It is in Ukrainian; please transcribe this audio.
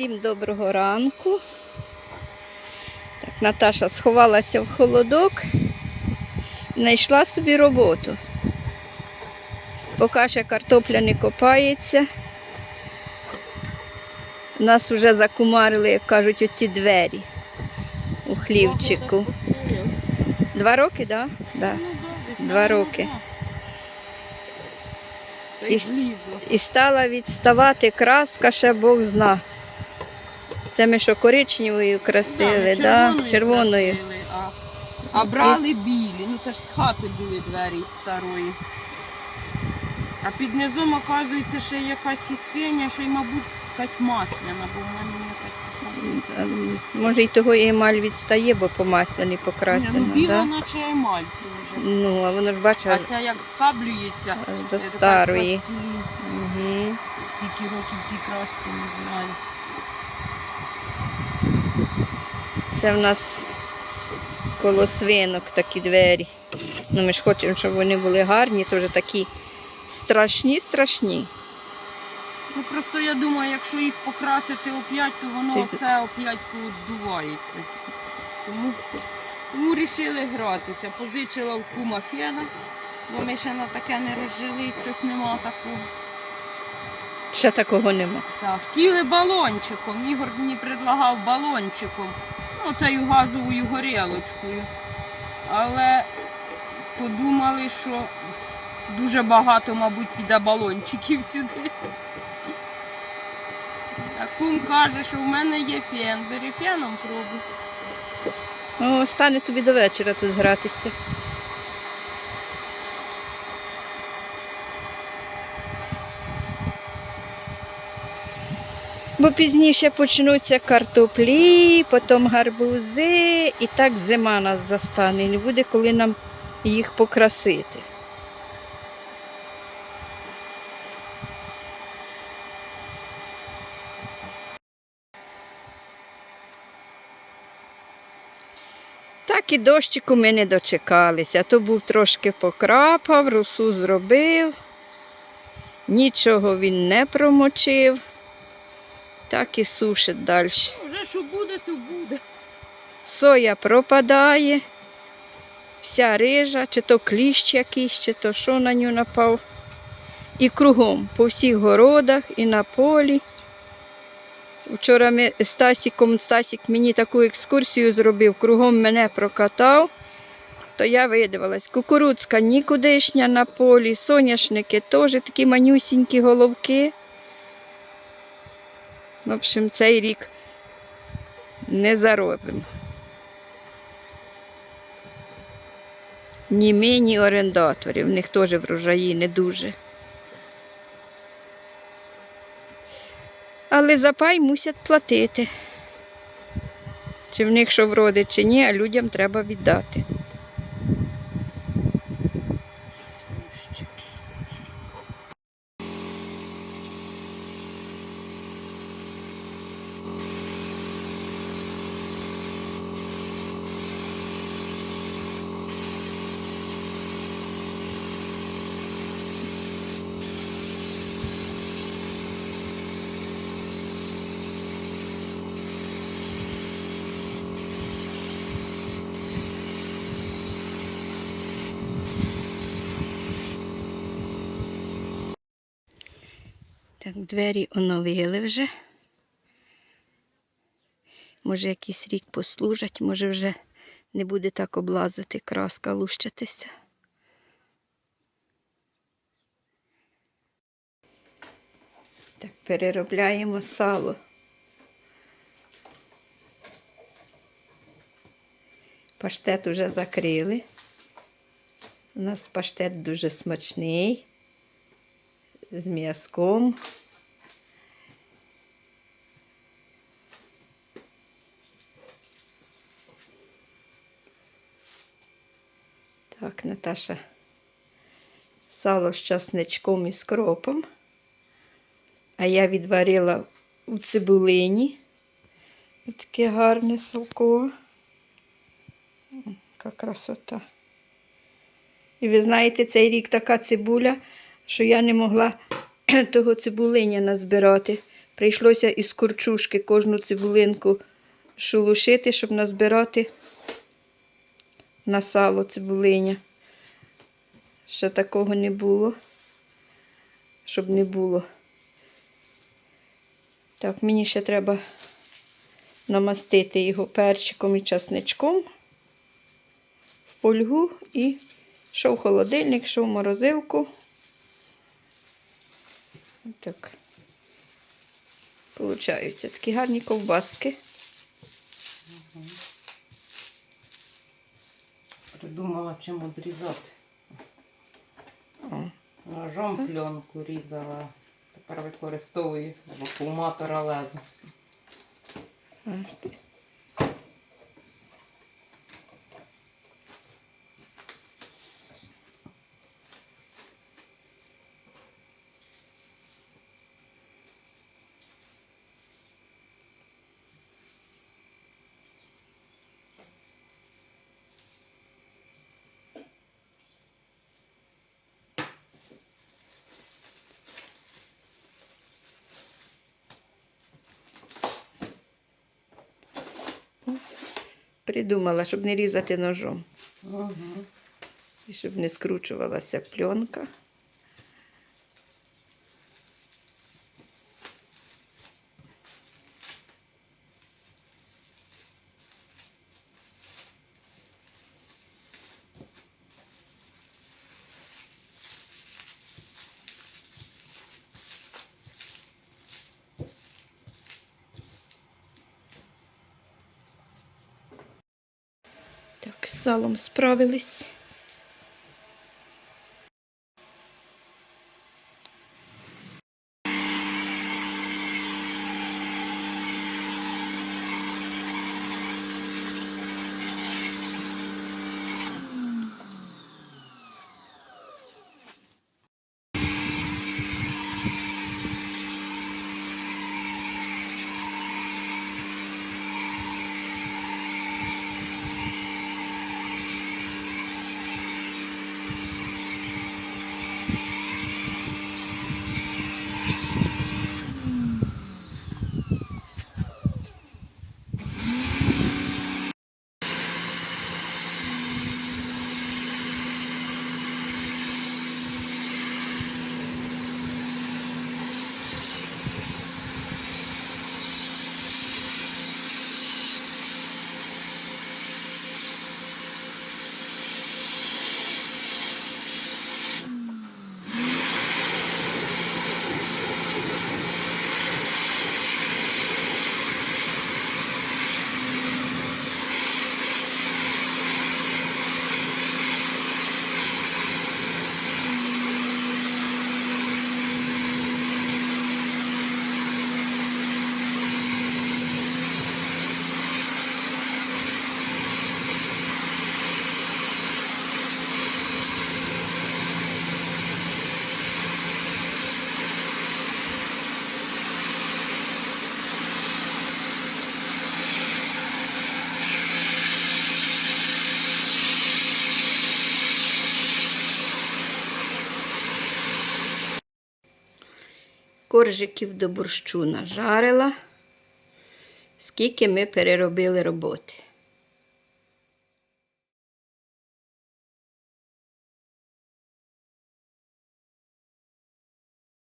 Всім доброго ранку. Так, Наташа сховалася в холодок, знайшла собі роботу. Поки ще картопля не копається. Нас вже закумарили, як кажуть, оці двері у хлівчику. Два роки, так? Да? Да. Два роки. І. І стала відставати краска, ще Бог зна. Це ми що коричневою красили, да, червоною. красили, А, а брали білі. Ну це ж з хати були двері старої. А під низом, оказується, ще якась і синя, ще й, мабуть, якась масляна, бо в мене якась така. Може, і того і емаль відстає, бо по масляній Ні, покрасено. ну, біла, да? наче емаль дуже. Ну, а воно ж бачиш, А ця як скаблюється до це така старої. пластилін. Угу. Скільки років тій красці, не знаю. Це в нас коло свинок такі двері. Ну, ми ж хочемо, щоб вони були гарні, то вже такі страшні, страшні. Ну просто я думаю, якщо їх покрасити оп'ять, то воно Ти- оце оп'ять подувається. Тому, тому рішили гратися. Позичила в кума фена, бо ми ще на таке не розжились, щось нема такого. Ще такого нема. Так, хотіли балончиком. Ігор мені предлагав балончиком. Ну, цією газовою горілочкою. Але подумали, що дуже багато, мабуть, піде балончиків сюди. А кум каже, що в мене є фен. Бери феном пробуй. О, стане тобі до вечора тут гратися. Бо пізніше почнуться картоплі, потім гарбузи, і так зима нас застане. І не буде коли нам їх покрасити. Так і дощику ми не дочекалися. То був трошки покрапав, росу зробив, нічого він не промочив, так і сушить далі. Вже що буде, то буде. Соя пропадає, вся рижа, чи то кліщ якийсь, чи то що на нього напав. І кругом, по всіх городах і на полі. Вчора ми Стасіком, Стасік мені таку екскурсію зробив, кругом мене прокатав, то я видивилась. Кукурудзка нікудишня на полі, соняшники теж такі манюсінькі головки. В общем, цей рік не заробимо. Ні ми, ні орендаторів. В них теж врожаї не дуже. Але за пай мусять платити. Чи в них що вродить, чи ні, а людям треба віддати. Так, двері оновили вже. Може, якийсь рік послужать, може вже не буде так облазити краска, лущитися. Так, переробляємо сало. Паштет уже закрили. У нас паштет дуже смачний з м'язком. Так, Наташа. Сало з часничком і скропом. А я відварила у цибулині. Таке гарне салко. Яка красота. І ви знаєте, цей рік така цибуля, що я не могла того цибулиня назбирати. Прийшлося із курчушки кожну цибулинку шелушити, щоб назбирати на сало цибулиня. Ще такого не було, щоб не було. Так, мені ще треба намастити його перчиком і часничком в фольгу і що в холодильник, що в морозилку. Так. Получаються такі гарні ковбаски. Придумала, чим одрізати. О, Ножом пленку різала. Тепер використовую вакууматора лезу. аж Придумала, щоб не різати ножом Угу. і щоб не скручувалася пленка. Так, з салом справились. Коржиків до борщу нажарила. Скільки ми переробили роботи.